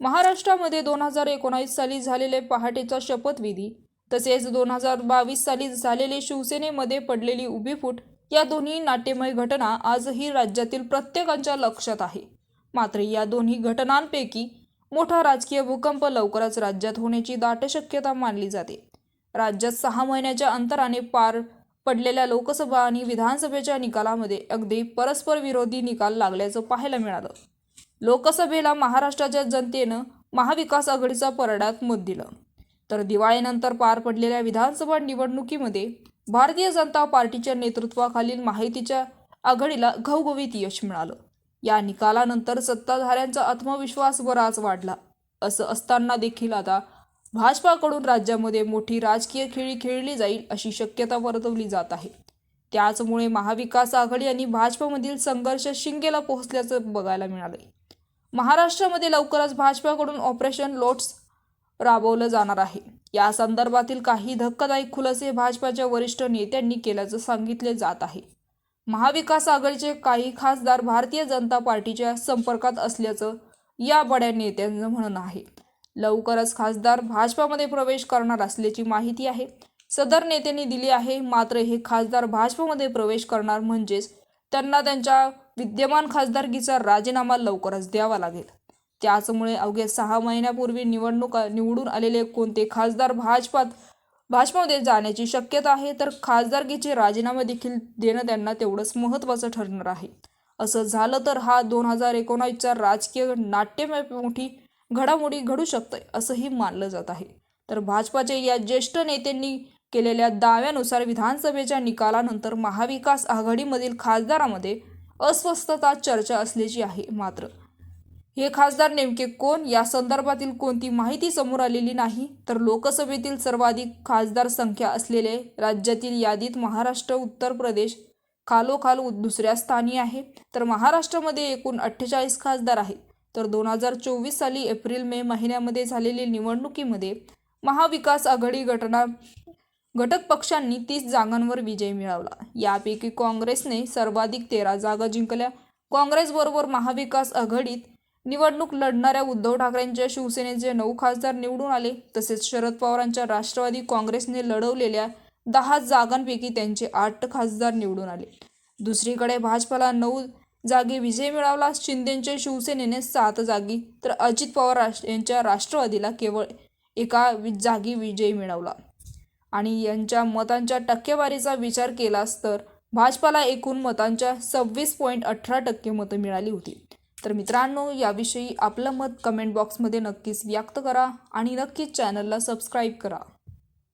महाराष्ट्रामध्ये दोन हजार एकोणावीस साली झालेले पहाटेचा शपथविधी तसेच दोन हजार बावीस साली झालेले शिवसेनेमध्ये पडलेली उभी फूट या दोन्ही नाट्यमय घटना आजही राज्यातील प्रत्येकाच्या लक्षात आहे. मात्र या दोन्ही घटनांपैकी मोठा राजकीय भूकंप लवकरच राज्यात होण्याची दाट शक्यता मानली जाते. राज्यात सहा महिन्याच्या अंतराने पार पडलेल्या लोकसभा आणि विधानसभेच्या निकालामध्ये अगदी परस्पर विरोधी निकाल लागल्याचं पाहायला मिळालं. लोकसभेला महाराष्ट्राच्या जनतेनं महाविकास आघाडीचा परड्यात मत दिलं. तर दिवाळीनंतर पार पडलेल्या विधानसभा निवडणुकीमध्ये भारतीय जनता पार्टीच्या नेतृत्वाखालील माहितीच्या आघाडीला घवघवीत यश मिळालं. या निकालानंतर सत्ताधाऱ्यांचा आत्मविश्वास बराच वाढला. असं असताना देखील आता भाजपाकडून राज्यामध्ये मोठी राजकीय खेळी खेळली जाईल अशी शक्यता वर्तवली जात आहे. त्याचमुळे महाविकास आघाडी आणि भाजपमधील संघर्ष शिंगेला पोहोचल्याचं बघायला मिळालंय. महाराष्ट्रामध्ये लवकरच भाजपाकडून ऑपरेशन लोट्स राबवलं जाणार आहे. या संदर्भातील काही धक्कादायक खुलासे भाजपाच्या वरिष्ठ नेत्यांनी केल्याचं सांगितले जात आहे. महाविकास आघाडीचे काही खासदार भारतीय जनता पार्टीच्या संपर्कात असल्याचं या बड्या नेत्यांचं म्हणणं आहे. लवकरच खासदार भाजपामध्ये प्रवेश करणार असल्याची माहिती आहे. सदर नेत्यांनी दिली आहे मात्र हे खासदार भाजपमध्ये प्रवेश करणार म्हणजेच त्यांना त्यांच्या विद्यमान खासदारकीचा राजीनामा लवकरच द्यावा लागेल. त्याचमुळे अवघ्या सहा महिन्यापूर्वी निवडणुका निवडून आलेले कोणते खासदार भाजपात भाजपामध्ये जाण्याची शक्यता आहे तर खासदारकीचे राजीनामे देखील देणं त्यांना तेवढंच महत्त्वाचं ठरणार आहे. असं झालं तर हा दोन हजार एकोणावीसचा राजकीय नाट्यमय मोठी घडामोडी घडू शकते असंही मानलं जात आहे. तर भाजपाचे या ज्येष्ठ नेत्यांनी केलेल्या दाव्यानुसार विधानसभेच्या निकालानंतर महाविकास आघाडीमधील खासदारामध्ये अस्वस्थता चर्चा असल्याची आहे मात्र. हे खासदार नेमके कोण? या संदर्भातील कोणती माहिती समोर आलेली नाही? तर लोकसभेतील सर्वाधिक खासदार संख्या असलेले राज्यातील यादीत महाराष्ट्र उत्तर प्रदेश खालोखाल दुसऱ्या स्थानी आहे. तर महाराष्ट्रामध्ये एकूण अठ्ठेचाळीस खासदार आहेत. तर दोन हजार चोवीस साली एप्रिल मे महिन्यामध्ये झालेली निवडणुकीमध्ये महाविकास आघाडी घटना घटक पक्षांनी तीस जागांवर विजय मिळवला. यापैकी काँग्रेसने सर्वाधिक तेरा जागा जिंकल्या. काँग्रेसबरोबर महाविकास आघाडीत निवडणूक लढणाऱ्या उद्धव ठाकरेंच्या शिवसेनेचे नऊ खासदार निवडून आले तसेच शरद पवारांच्या राष्ट्रवादी काँग्रेसने लढवलेल्या दहा जागांपैकी त्यांचे आठ खासदार निवडून आले. दुसरीकडे भाजपाला नऊ जागी विजय मिळवला शिंदेच्या शिवसेनेने सात जागी तर अजित पवार राष्ट्र यांच्या राष्ट्रवादीला केवळ एका वि- जागी विजय मिळवला. आणि यांच्या मतांच्या टक्केवारीचा विचार केलास तर भाजपाला एकूण मतांच्या सव्वीस पॉईंट अठरा टक्के मतं मिळाली होती. तर मित्रांनो याविषयी आपलं मत कमेंट बॉक्समध्ये नक्कीच व्यक्त करा आणि नक्कीच चॅनलला सबस्क्राईब करा.